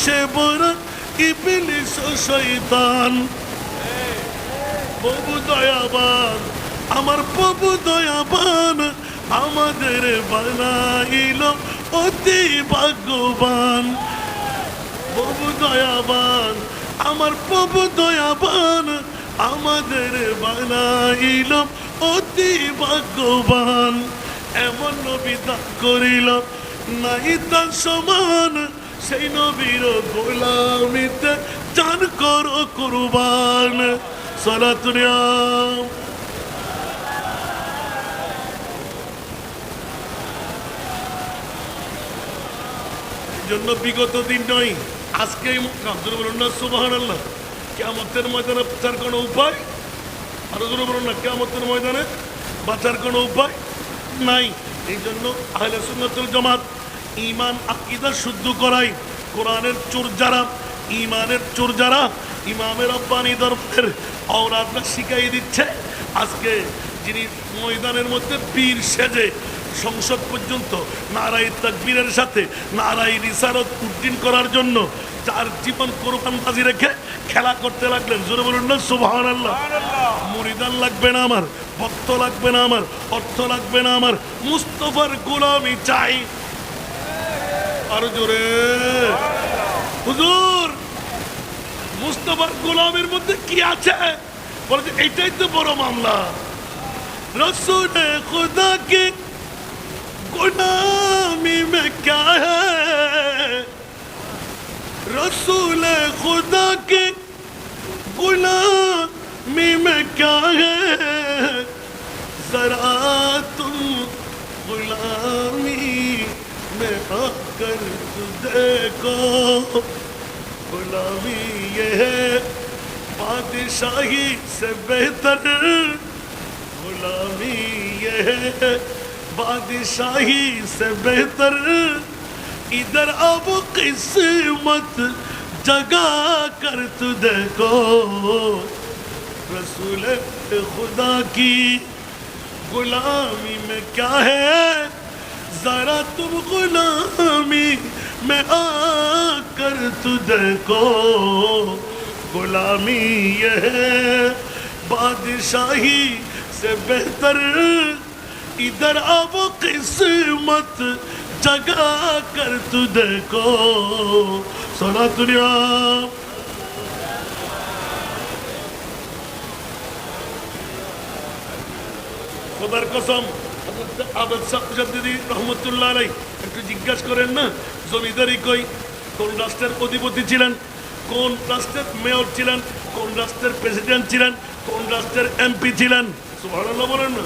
কিসে বড় ইবলিস শয়তান? প্রভু দয়াবান, আমার প্রভু দয়াবান আমাদের বানাইল অতি ভাগ্যবান। প্রভু দয়াবান, আমার প্রভু দয়াবান আমাদের বানাইল অতি ভাগ্যবান। এমন নবী করিল, নাই তার সমান সেই নবীর গোলামিতে চান করো কুরবান সালাতুনিয়াম জন্য বিগত দিন নয় আজকে আব্দুল বলুন না সুবাহান আল্লাহ কেমতের ময়দানে বাঁচার কোনো উপায়? আরও জোরে বলুন না কেমতের ময়দানে বাঁচার কোনো উপায় নাই। এই জন্য আহলে সুন্নাতুল জামাত ইমান আকিদা শুদ্ধ করাই। কোরআনের চোর যারা ইমানের চোর যারা ইমামের আব্বানি দরবারের অওরাতটা শিখাই দিচ্ছে। আজকে যিনি ময়দানের মধ্যে বীর সেজে সংসদ পর্যন্ত নারাই তাকবীরের সাথে নারাই রিসারত উদ্দিন করার জন্য যার জীবন কোরবান বাজি রেখে খেলা করতে লাগলেন জোরে বলুন না সুবহান আল্লাহ মুরিদান লাগবে না আমার ভক্ত লাগবে না আমার অর্থ লাগবে না আমার মুস্তফার গোলামি চাই। আরো জোরে হুজুর মুস্তফার গোলামের মধ্যে কি আছে বলে যে এইটাই তো বড় মামলা রসুল খুদা কি गुलामी में क्या है रसूल खुदा की गुलामी में क्या है जरा کو غلامی یہ ہے، بادشاہی سے بہتر۔ غلامی یہ ہے، بادشاہی سے بہتر۔ ادھر اب قسمت جگا کر تجھے کو رسول خدا کی غلامی میں کیا ہے؟ ذرا تم غلامی میں آ کر تجھے کو غلامی یہ ہے بادشاہی سے بہتر ادھر اب قسمت جگا کر تجھے کو سنا دنیا খোদার কসম আবদ সাহেব রহমতুল্লাহ আলাই একটু জিজ্ঞাসা করেন না জমিদারি কই? কোন রাষ্ট্রের অধিপতি ছিলেন? কোন রাষ্ট্রের মেয়র ছিলেন? কোন রাষ্ট্রের প্রেসিডেন্ট ছিলেন? কোন রাষ্ট্রের এমপি ছিলেন? সুবহানাল্লাহ বলেন না।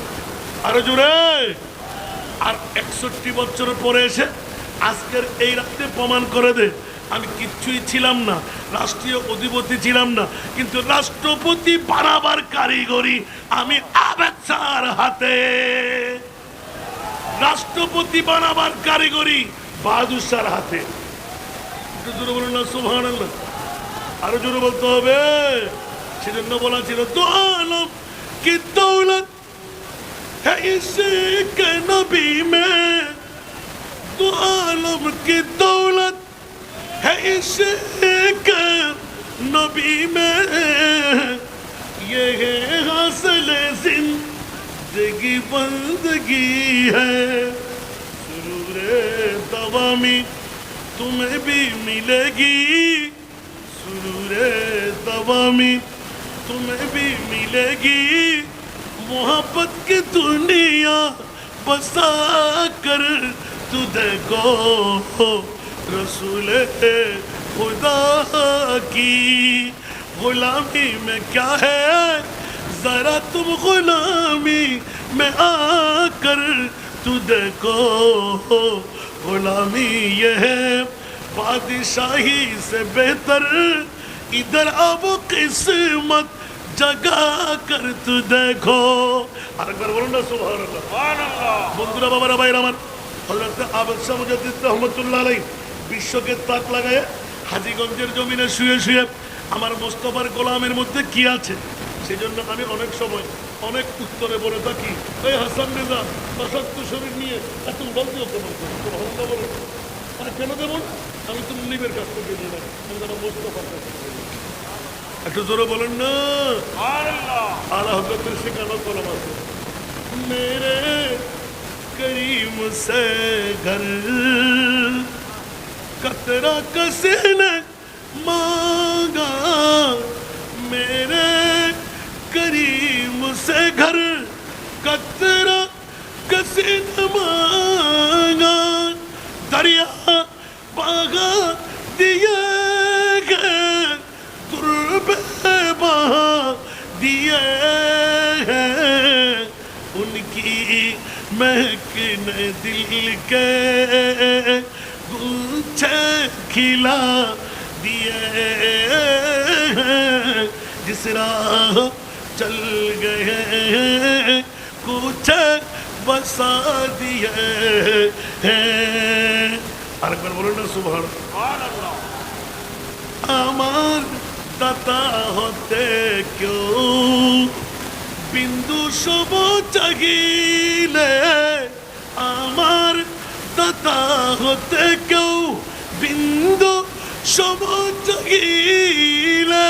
আরও জোরে! আর একষট্টি বছর পরে এসে আজকের এই রাত্রে প্রমাণ করে দে। আমি কিচ্ছুই ছিলাম না, রাষ্ট্রীয় অধিপতি ছিলাম না, কিন্তু রাষ্ট্রপতি বানাবার কারিগরি আমি আবেদ হাতে। রাষ্ট্রপতি বানাবার কারিগরি বাহাদুর স্যার হাতে একটু জোরে বলুন না সুভান আরো জোরে বলতে হবে সেজন্য বলা ছিল তো আলম কি দৌলত है इश्क नबी में तो आलम की दौलत है इश्क नबी में ये है हासिल जिंदगी बंदगी है सुरूर میں تمہیں بھی ملے گی سرور دوا میں تمہیں بھی ملے گی محبت کی دنیا بسا کر تو دیکھو رسول خدا کی غلامی میں کیا ہے ذرا تم غلامی میں آ کر تو دیکھو गुलामी ये है बादशाही से बेहतर इधर अब किस्मत जगा कर तू देखो আরেকবার বলুন না সুবহানাল্লাহ বন্ধুরা বাবারা ভাইরা আমার হযরত আবেদ শাহ মুজাদ্দিদ রহমাতুল্লাহ আলাইহি বিশ্বকে তাক লাগায় হাজীগঞ্জের জমিনে শুয়ে শুয়ে আমার মোস্তফার গোলামের মধ্যে কি আছে সেই জন্য আমি অনেক সময় অনেক উত্তরে বলে থাকি এই হাসান নিজাম অসত্য শরীর নিয়ে এত উড়ালতি অপমান করি ভালো বলো মানে কেন দেবো আমি তো মুনিবের কাছ থেকে নিলাম আমি যেন বসতে কাছ একটু জোরে বলেন না। আল্লাহ। আল্লাহ শেখানো কলম আছে। মেরে করিম সে ঘর কতরা কসে মাগা মেরে سے گھر کترا کسی مانگا دریا باغا دیئے گئے ترب بہا دیئے ہیں ان کی مہکن دل کے گلچے کھلا دیئے ہیں جس راہ जिस राह चल गए कुछ बसा दिए हैं আরেকবার বলুন না সুভান আমার দাতা হতে কেউ বিন্দু শুভ চাগিলে আমার দাতা হতে কেউ বিন্দু শুভ চাগিলে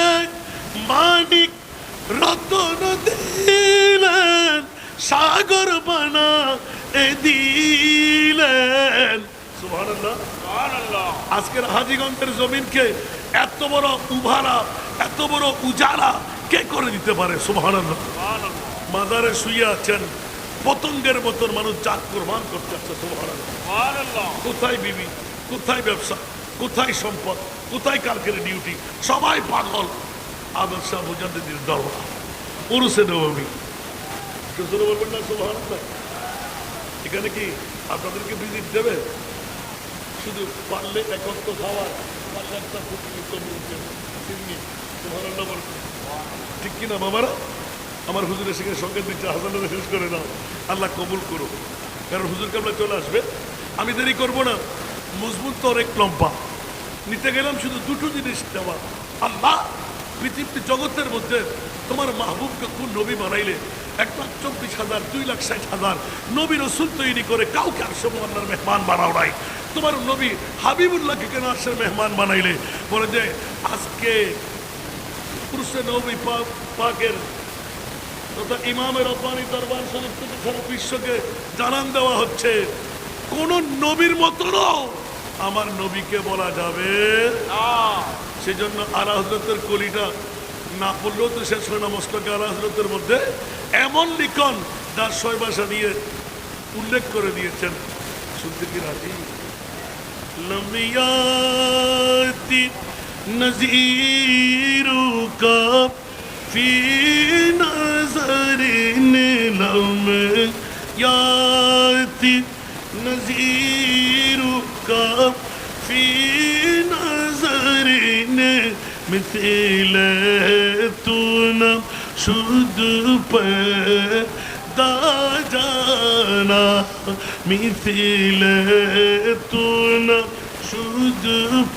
মানিক রতন দিলেন সাগর বানা এ দিলেন আজকের হাজিগঞ্জের জমিনকে এত বড় উভারা এত বড় উজালা কে করে দিতে পারে? মাদারে শুয়ে আছেন পতঙ্গের মতন মানুষ জাত কোরবান করতে আছে কোথায় বিবি? কোথায় ব্যবসা? কোথায় সম্পদ? কোথায় কালকের ডিউটি? সবাই পাগল। আদর্শ মুজাদ্দিদের দরবার পুরুষে নবমী। শুনে বলবেন না, সুবহানাল্লাহ। এখানে কি আপনাদেরকে ভিজিট দেবে? শুধু পারলে একত্র খাওয়ার, পারলে একটা ঠিক কিনা বাবারা? আমার হুজুরের সেখানে সঙ্গে দিচ্ছে হাসানের শেষ করে নাও আল্লাহ কবুল করো কারণ হুজুর কাবলা চলে আসবে। আমি দেরি করব না। মজবুত তো অনেক লম্বা। নিতে গেলাম শুধু দুটো জিনিস দেওয়া। আল্লাহ পৃথিবী জগতের মধ্যে তোমার মাহবুবকে কোন নবী বানাইলে? এক লাখ চব্বিশ হাজার, দুই লাখ ষাট হাজার নবী রসুল তৈরি করে কাউকে আসব আল্লাহর মেহমান বানাও নাই। তোমার নবী হাবিবুল্লাহকে কেন আসার মেহমান বানাইলে? বলে যে, আজকে পুরুষে নবী পাকের তথা ইমামের রব্বানি দরবার থেকে সারা বিশ্বকে জানান দেওয়া হচ্ছে, কোন নবীর মতনও আমার নবীকে বলা যাবে সেজন্য আলা হজরতের কলিটা না পড়লেও তো শেষ হয় না, মস্তকে আলা হজরতের মধ্যে এমন লিখন তার ছয় ভাষা নিয়ে উল্লেখ করে দিয়েছেন। শুনতে কি রাজি? لمیاتی نظیروں کا فی نظر لمیاتی نظیروں کا فی मिथिल तू न शुद्ध पर दा जाना मिथिल तू न शुद्ध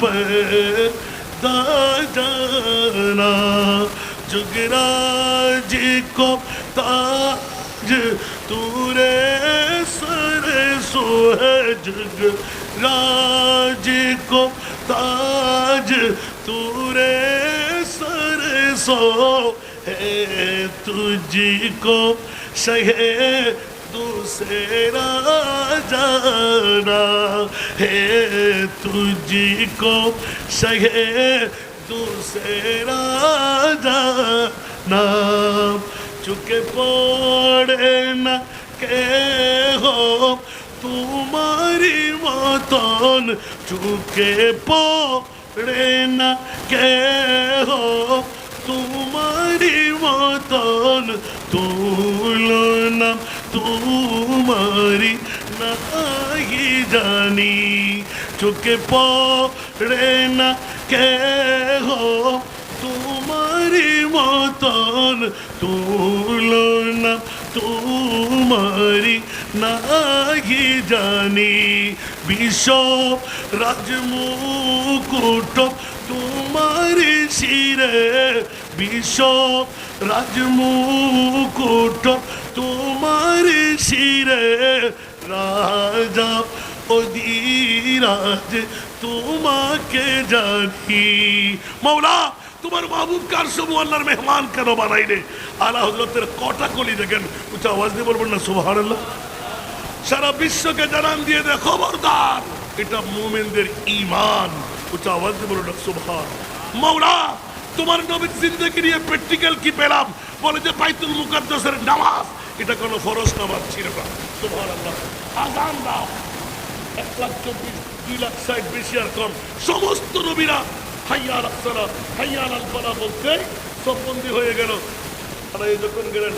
पर दा जाना जुगराज को ताज तूरे सर सो है जुग राज को ताज तूरे सर सो है तुझको सहे दूसरा जाना है तुझको सहे दूसरा जाना चुके पड़े न के हो तुम्हारी मतन चुके পড়ে না কে হো তোমারি মতন তুলনা তোমারি নাহি জানি। চোখে পড়ে না কে হো তোমারি মতন তুলনা তোমারি নাহি জানি। বিশ্ব রাজমুকুট তোমার শিরে বিশ্ব রাজমুকুট, তোমার শিরে রাজা অধীরাজ, তোমাকে জানি। মৌলা তোমার মাহবুব কার সবু আল্লাহর মেহমান কেন বানাইলে আলা হজরতের কটা কলি দেখেন উচ্চ আওয়াজ দিয়ে বলবেন না সুবাহ সারা বিশ্বকে জানান দিয়ে দে খবরদার। এটা মোমেনদের ইমান উচ্চ আওয়াজ দিয়ে বলুন সুবহান মৌলা তোমার নবীর জিন্দগি নিয়ে প্র্যাকটিক্যাল কি পেলাম? বলে যে বাইতুল মুকাদ্দাসের নামাজ, এটা কোনো ফরজ নামাজ ছিল না। সুবহান আল্লাহ আজান দাও। এক লাখ চব্বিশ, দুই লাখ ষাট বেশি আর কম। সমস্ত নবীরা হাইয়ার আসারা হাইয়ার আলফারা বলতে সব বন্দী হয়ে গেল। আর এই যখন গেলেন,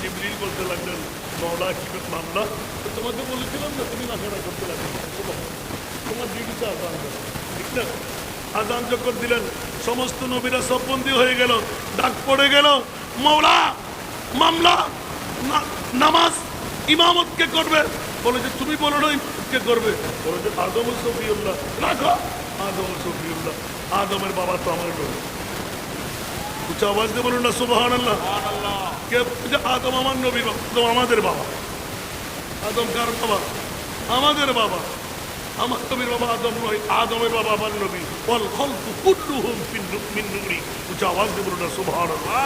জিবরিল বলতে লাগলেন মৌলা কি মামলা? তোমাকে বলেছিলাম না তুমি নাশাটা করতে লাগবে। তোমার দেবে ঠিক না আজান যখন দিলেন, সমস্ত নবীরা সব হয়ে গেল। ডাক পড়ে গেল মৌলা মামলা নামাজ ইমামত কে করবে। বলে যে, তুমি বলো না কে করবে? বলে যে, আদম সফিউল্লাহ। রাখো, আদম সফিউল্লাহ। আদমের বাবা তো আমার নবী উচ্চ আওয়াজ দিয়ে বলুন না সুবাহান আল্লাহ কে আদম আমার নবী আমাদের বাবা। আদম কার বাবা? আমাদের বাবা। আমার নবীর বাবা আদম নয় আদমের বাবা আমার নবী ওয়াল খলকু কুল্লুহুম ফিন নু- মিন নূরি উচ্চ আওয়াজ দিয়ে বলুন না সুবহানাল্লাহ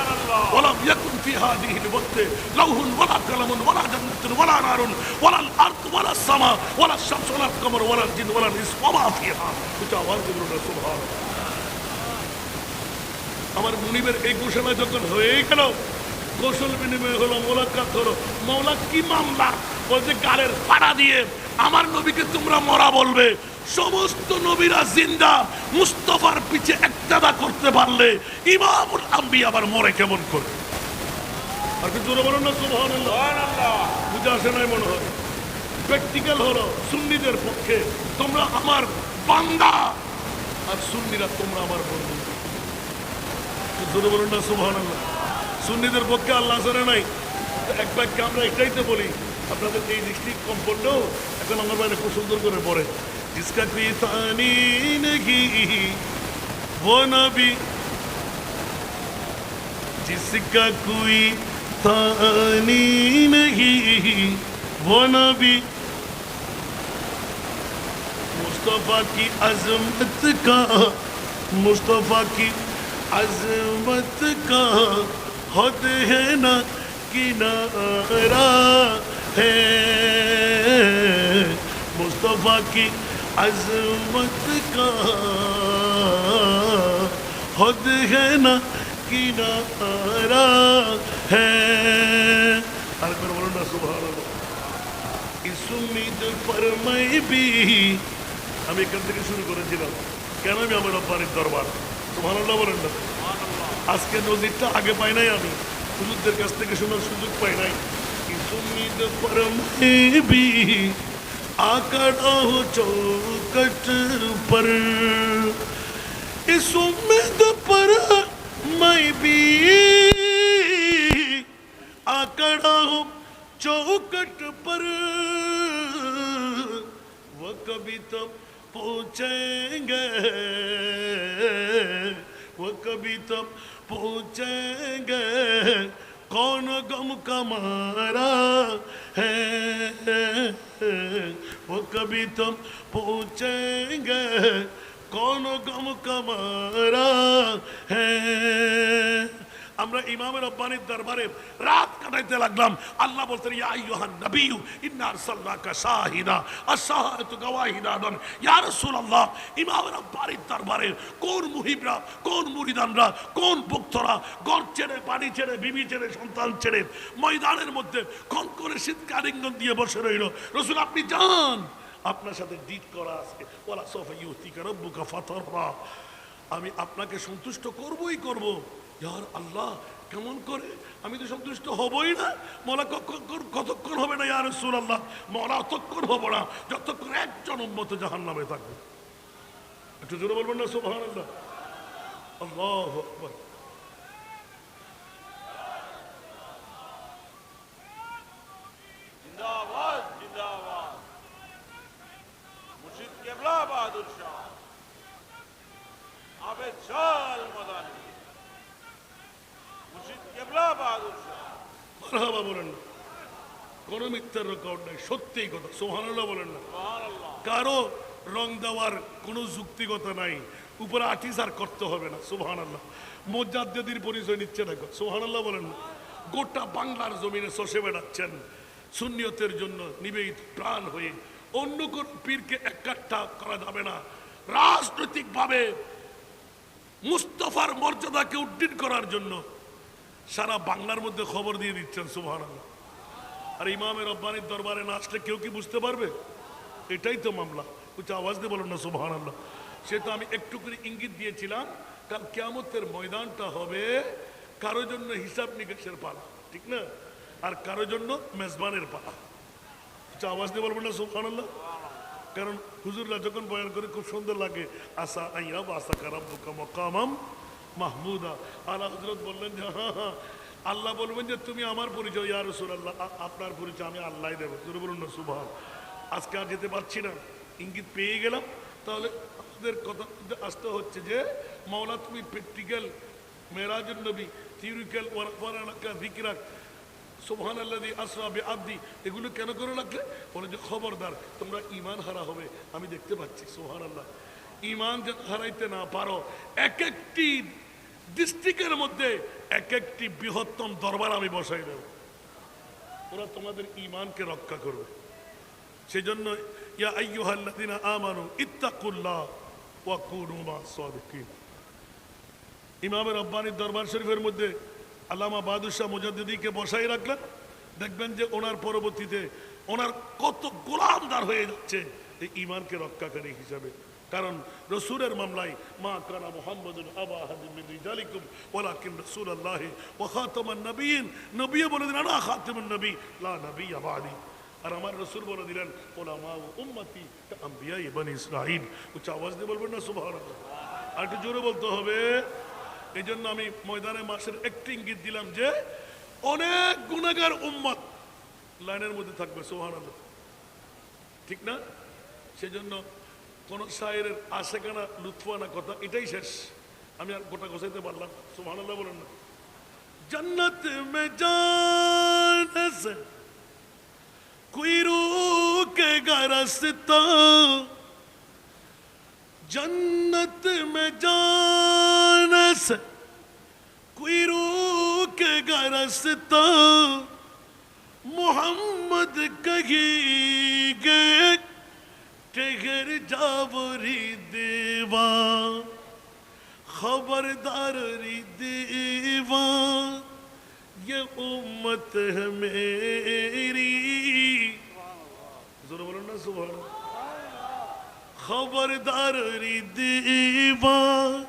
ولم يكن في هذه الوقت لوح ولا قلم ولا جنة ولا نار ولا الأرض ولا السماء ولا الشمس ولا القمر ولا الجن ولا الإنس وما فيها উচ্চ আওয়াজ দিয়ে বলুন না সুবহানাল্লাহ আমার মুনিবের এই ঘোষণা যখন হয়ে গেল কৌশল বিনিময় হলো মোলাকাত হলো মৌলা কি মামলা বলছে গালের পাড়া দিয়ে আমার নবীকে তোমরা মরা বলবে। সমস্ত নবীরা জিন্দা, মুস্তফার পিছে একটাদা করতে পারলে ইমামুল আম্বি আবার মরে কেমন করে? আর কি জোরে বলুন না, সুবহানাল্লাহ। বুঝে আসে নাই মনে হয়। প্র্যাকটিক্যাল হলো সুন্নিদের পক্ষে। তোমরা আমার বান্দা, আর সুন্নিরা তোমরা আমার বন্ধু। জোরে বলুন না সুবহান আল্লাহ সুন্নিদের পক্ষে আল্লাহ জানে নাই। এক বাক্যে আমরা এটাই তো বলি আপনাদের এই দৃষ্টি কম পড়লেও এখন আমার বাইরে খুব সুন্দর করে পড়ে जिसका कोई तानी नहीं वो नबी जिसका कोई तानी नहीं वो नबी मुस्तफ़ा की अजमत का मुस्तफ़ा की अजमत का हद है ना किनारा ہے مصطفیٰ کی عظمت کا خود ہے نا کنارہ ہے ہر کر بولو نا سبحان اللہ اس امید پر میں بھی আমি এখান থেকে শুরু করেছিলাম। কেন আমি আমার রব্বানির দরবার? তোমার আল্লাহ বলেন না। আজকে নজিরটা আগে পাই নাই আমি। হুজুরদের কাছ থেকে শোনার সুযোগ পাই নাই। امید فرمائے بھی آکڑا ہو چوکٹ پر۔ اس امید پر میں بھی آکڑا ہو چوکٹ پر۔ وہ کبھی تب پہنچیں گے۔ وہ کبھی تب پہنچیں گے۔ کون غم کا مارا ہے؟ وہ کبھی تم پوچھیں گے کون غم کا مارا ہے؟ আমরা ইমামের রব্বানির দরবারে রাত কাটাইতে লাগলাম। আল্লাহ বলতেন, ইয়া আইয়ুহান নবিয়্যু, ইন্না আরসালনাকা শাহিদা আশ-শাহাদাতু গাওয়াহিদান ইয়া রাসূলুল্লাহ ইমামের রব্বানির দরবারে কোন মুহিবরা, কোন মুরিদানরা, কোন ভক্তরা ঘর ছেড়ে বাড়ি ছেড়ে বিবি ছেড়ে সন্তান ছেড়ে ময়দানের মধ্যে কোন করে শীতকাল ইঙ্গন দিয়ে বসে রইল। রসুল, আপনি যান, আপনার সাথে ডিট করা আছে। ওলা সোফা ইউতিকা রব্বুকা ফাতাররা। আমি আপনাকে সন্তুষ্ট করবই করব। ইয়ার আল্লাহ, কেমন করে? আমি তো সন্তুষ্ট হবই না। মলা কক্ষণ কতক্ষণ হবে না ইয়ার সুর আল্লাহ মলা অতক্ষণ হব না, যতক্ষণ একজন উন্মত জাহান নামে থাকবে। একটু জোরে বলবেন না সুবহান আল্লাহ আল্লাহ মিথ্যার রেকর্ড কথা। সোহানুল্লাহ বলেন না। কারও রং দেওয়ার কোনো নাই। উপরে করতে হবে না পরিচয় নিচ্ছে দেখো বলেন না। গোটা বাংলার জমিনে বেড়াচ্ছেন। শূন্যতের জন্য নিবেদিত প্রাণ হয়ে অন্য কোন পীরকে একাট্টা করা যাবে না। রাজনৈতিকভাবে মুস্তফার মর্যাদাকে উড্ডীন করার জন্য সারা বাংলার মধ্যে খবর দিয়ে দিচ্ছেন সুবহান আল্লাহ আর ইমামের রব্বানির দরবারে না আসলে কেউ কি বুঝতে পারবে? এটাই তো মামলা। উচ্চ আওয়াজ দিয়ে বলুন না সুবহান আল্লাহ সে তো আমি একটু করে ইঙ্গিত দিয়েছিলাম, কাল কেয়ামতের ময়দানটা হবে কারোর জন্য হিসাব নিকাশের পালা, ঠিক না? আর কারোর জন্য মেজবানের পালা। উচ্চ আওয়াজ দিয়ে বলবেন না সুবহান আল্লাহ কারণ হুজুররা যখন বয়ান করে, খুব সুন্দর লাগে, আসা আইয়া বা আসা খারাপ মকামাম মাহমুদা। আলা হজরত বললেন যে হ্যাঁ হ্যাঁ আল্লাহ বলবেন যে, তুমি আমার পরিচয়, ইয়া রসুল আল্লাহ আপনার পরিচয় আমি আল্লাহ দেবো। জোরে বলুন না সুভাষ আজকে আর যেতে পারছি না। ইঙ্গিত পেয়ে গেলাম। তাহলে আমাদের কথা আসতে হচ্ছে যে, মাওলা তুমি প্র্যাকটিক্যাল মেরাজুল নবী থিওরিক্যাল জিকিরাক সোহান আল্লাদি আসরাবে আব্দি এগুলো কেন করে রাখলে? বলে যে, খবরদার, তোমরা ইমান হারা হবে। আমি দেখতে পাচ্ছি সোহান আল্লাহ ইমান যেন হারাইতে না পারো। এক একটি ডিস্ট্রিক্টের মধ্যে এক একটি বৃহত্তম দরবার আমি বসাই দেব। ওরা তোমাদের ইমানকে রক্ষা করবে। সেজন্য, ইয়া আমানু ইত্তাকুল্লাহ ইমামের রব্বানির দরবার শরীফের মধ্যে আল্লামা বাহাদুর মুজাদ্দিদিকে বসাই রাখলেন। দেখবেন যে ওনার পরবর্তীতে ওনার কত গোলামদার হয়ে যাচ্ছে। এই ইমানকে রক্ষাকারী হিসাবে। কারণ রসুলের মামলায় মা কানা মোহাম্মদ আবা হাদিমিন রিজালিকুম, ওয়ালাকিন রাসূলুল্লাহ ওয়া খাতামান নবিয়িন। নবিয়ে বলে দিলেন, আনা খাতামুন নবী, লা নবী আবাদি আর আমার রসুল বলে দিলেন ওলামা ও উম্মতি আম্বিয়া ইবন ইসরাইল উচ্চ আওয়াজ দিয়ে বলবেন না, সুবহানাল্লাহ। আর একটু জোরে বলতে হবে এই জন্য আমি ময়দানে মাসের একটি ইঙ্গিত দিলাম যে, অনেক গুণাগার উম্মত লাইনের মধ্যে থাকবে সোহান ঠিক না? সেজন্য কোন শায়ের আশেখানা লুৎফানা কথা এটাই শেষ আমি আর গোটা গোছাইতে পারলাম সোহান বলেন না জন্নত মে জান से कोई रोकेगा रास्ता जन्नत में जाने से कोई रोकेगा रास्ता मोहम्मद کہ جاوری دیوان خبردار ری دیوان، یہ امت ہے میری۔ ضرور بولو نا، سبحان خبردار ری دیوان،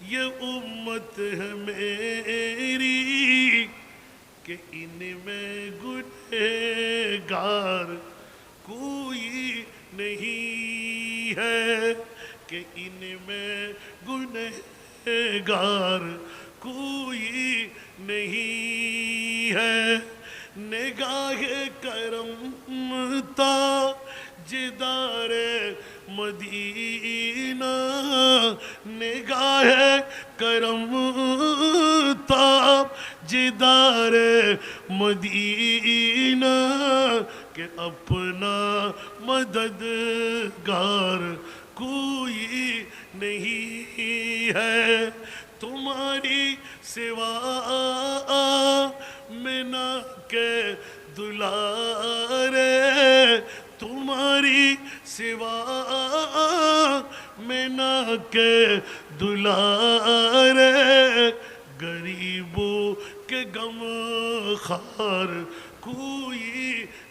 یہ امت ہے میری۔ کہ ان میں گنہگار کوئی نہیں ہے کہ ان میں گنہگار کوئی نہیں ہے۔ نگاہ کرم تا جدار مدینہ۔ نگاہ کرم تا جدار مدینہ۔ کہ اپنا مددگار کوئی نہیں ہے۔ تمہاری سوا میں نہ کہ دلارے، تمہاری سوا میں نہ کہ دلارے۔ غریبوں کے غم خار کوئی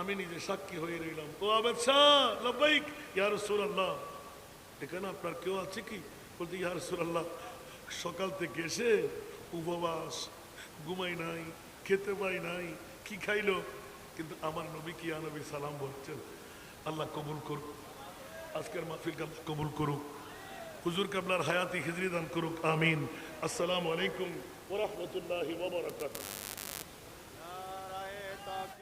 আমি নিজে সাক্ষী হয়ে রইলাম। ও আবেদ ইয়া রসুল আল্লাহ এখানে আপনার কেউ আছে কি? বলতে, ইয়া রসুল আল্লাহ সকাল থেকে এসে উপবাস, ঘুমাই নাই, খেতে পাই নাই, কি খাইলো? কিন্তু আমার নবী কি নবী সালাম বলছেন? আল্লাহ কবুল করুক। আজকের মাহফিল কাবলা করুক। হুজুর কাবলার হায়াতি হিজরি দান করুক। আমিন। আসসালামু আলাইকুম ওরহমতুল্লাহি